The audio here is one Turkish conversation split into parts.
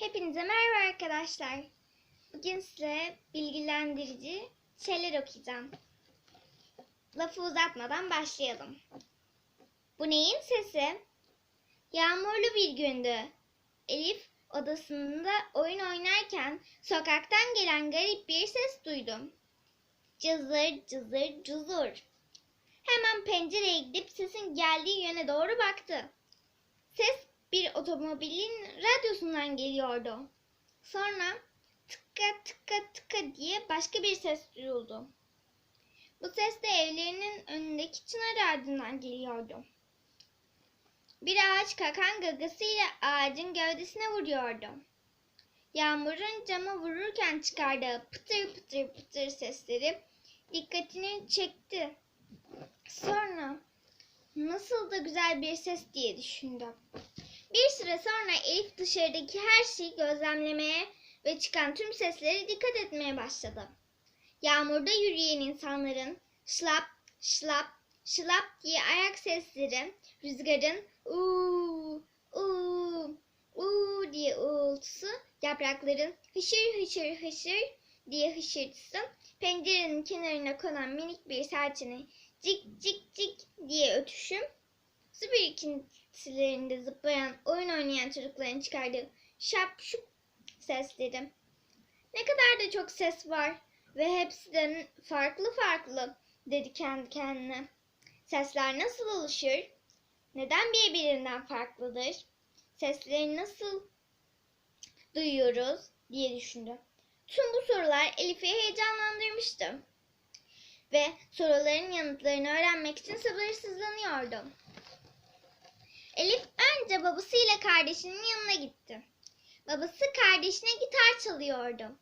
Hepinize merhaba arkadaşlar. Bugün size bilgilendirici şeyler okuyacağım. Lafı uzatmadan başlayalım. Bu neyin sesi? Yağmurlu bir gündü. Elif odasında oyun oynarken sokaktan gelen garip bir ses duydum. Cızır cızır cuzur. Hemen pencereye gidip sesin geldiği yöne doğru baktı. Ses bir otomobilin radyosundan geliyordu. Sonra tıka tıka tıka diye başka bir ses duyuldu. Bu ses de evlerinin önündeki çınar ağacından geliyordu. Bir ağaç kakan gagasıyla ağacın gövdesine vuruyordu. Yağmurun cama vururken çıkardığı pıtır pıtır pıtır sesleri dikkatini çekti. Sonra nasıl da güzel bir ses diye düşündü. Bir süre sonra Elif dışarıdaki her şeyi gözlemlemeye ve çıkan tüm seslere dikkat etmeye başladı. Yağmurda yürüyen insanların şlap şlap şlap diye ayak sesleri, rüzgarın uuu uuu uuu diye uğultusu, yaprakların hışır hışır hışır diye hışırtısı, pencerenin kenarına konan minik bir serçenin cik cik cik diye ötüşüm, su birikintilerinde zıplayan, oyun oynayan çocukların çıkardığı şap şup sesleri. Ne kadar da çok ses var ve hepsi de farklı farklı dedi kendi kendine. Sesler nasıl oluşur? Neden birbirinden farklıdır? Sesleri nasıl duyuyoruz diye düşündü. Tüm bu sorular Elif'i heyecanlandırmıştı ve soruların yanıtlarını öğrenmek için sabırsızlanıyordu. Elif önce babasıyla kardeşinin yanına gitti. Babası kardeşine gitar çalıyordu.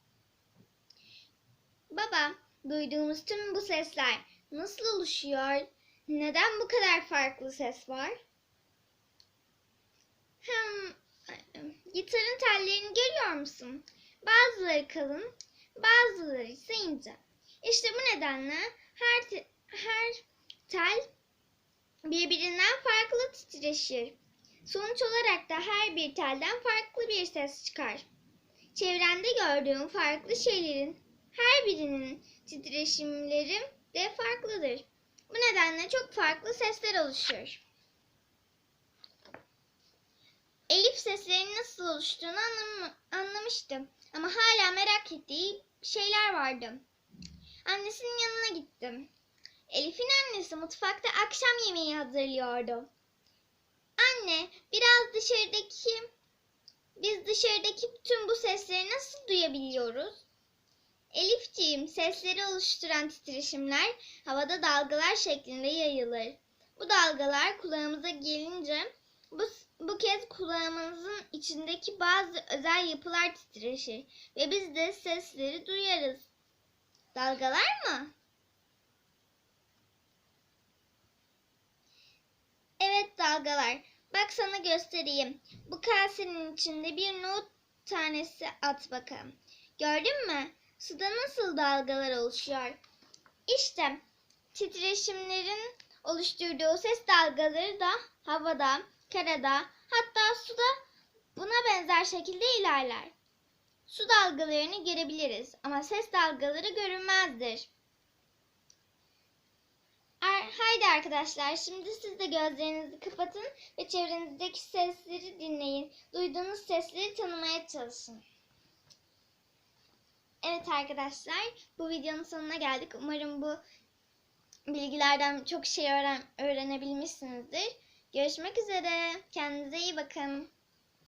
Baba, duyduğumuz tüm bu sesler nasıl oluşuyor? Neden bu kadar farklı ses var? Hem gitarın tellerini görüyor musun? Bazıları kalın, bazıları ise ince. İşte bu nedenle her her tel birbirinden farklı titreşir. Sonuç olarak da her bir telden farklı bir ses çıkar. Çevrende gördüğün farklı şeylerin her birinin titreşimleri de farklıdır. Bu nedenle çok farklı sesler oluşur. Elif seslerin nasıl oluştuğunu anlam- anlamıştı ama hala merak ettiği şeyler vardı. Annesinin yanına gittim. Elif'in annesi mutfakta akşam yemeği hazırlıyordu. Anne, biraz dışarıdaki biz dışarıdaki tüm bu sesleri nasıl duyabiliyoruz? Elifciğim, sesleri oluşturan titreşimler havada dalgalar şeklinde yayılır. Bu dalgalar kulağımıza gelince bu, bu kez kulağımızın içindeki bazı özel yapılar titreşir ve biz de sesleri duyarız. Dalgalar mı? Evet dalgalar. Bak sana göstereyim. Bu kasenin içinde bir nohut tanesi at bakalım. Gördün mü? Suda nasıl dalgalar oluşuyor? İşte titreşimlerin oluşturduğu ses dalgaları da havada, karada, hatta suda buna benzer şekilde ilerler. Su dalgalarını görebiliriz ama ses dalgaları görünmezdir. Haydi arkadaşlar şimdi siz de gözlerinizi kapatın ve çevrenizdeki sesleri dinleyin. Duyduğunuz sesleri tanımaya çalışın. Evet arkadaşlar bu videonun sonuna geldik. Umarım bu bilgilerden çok şey öğren öğrenebilmişsinizdir. Görüşmek üzere. Kendinize iyi bakın.